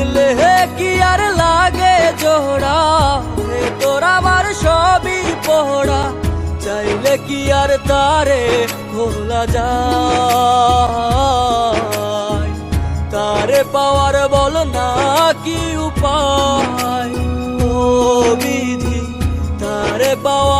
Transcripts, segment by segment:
ভাঙলে কি আর লাগে জোড়া ভেতর আমার সবই পোড়া চাইলে কি আর তারে ভোলা যায়? তারে পাওয়ার বল না কি উপায়? ও বিধি, তারে পাওয়ার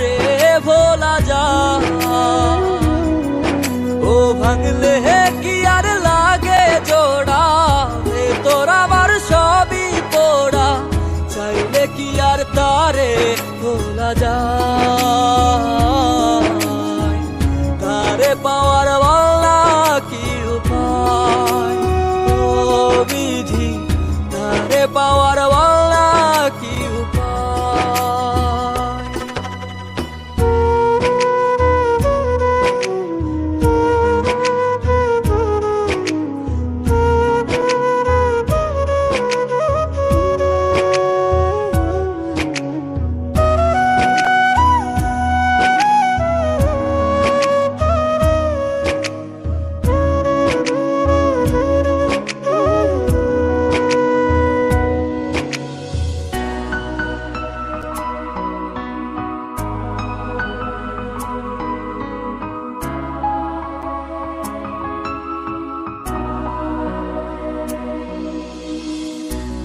তারে ভোলা যা। ও ভাঙলে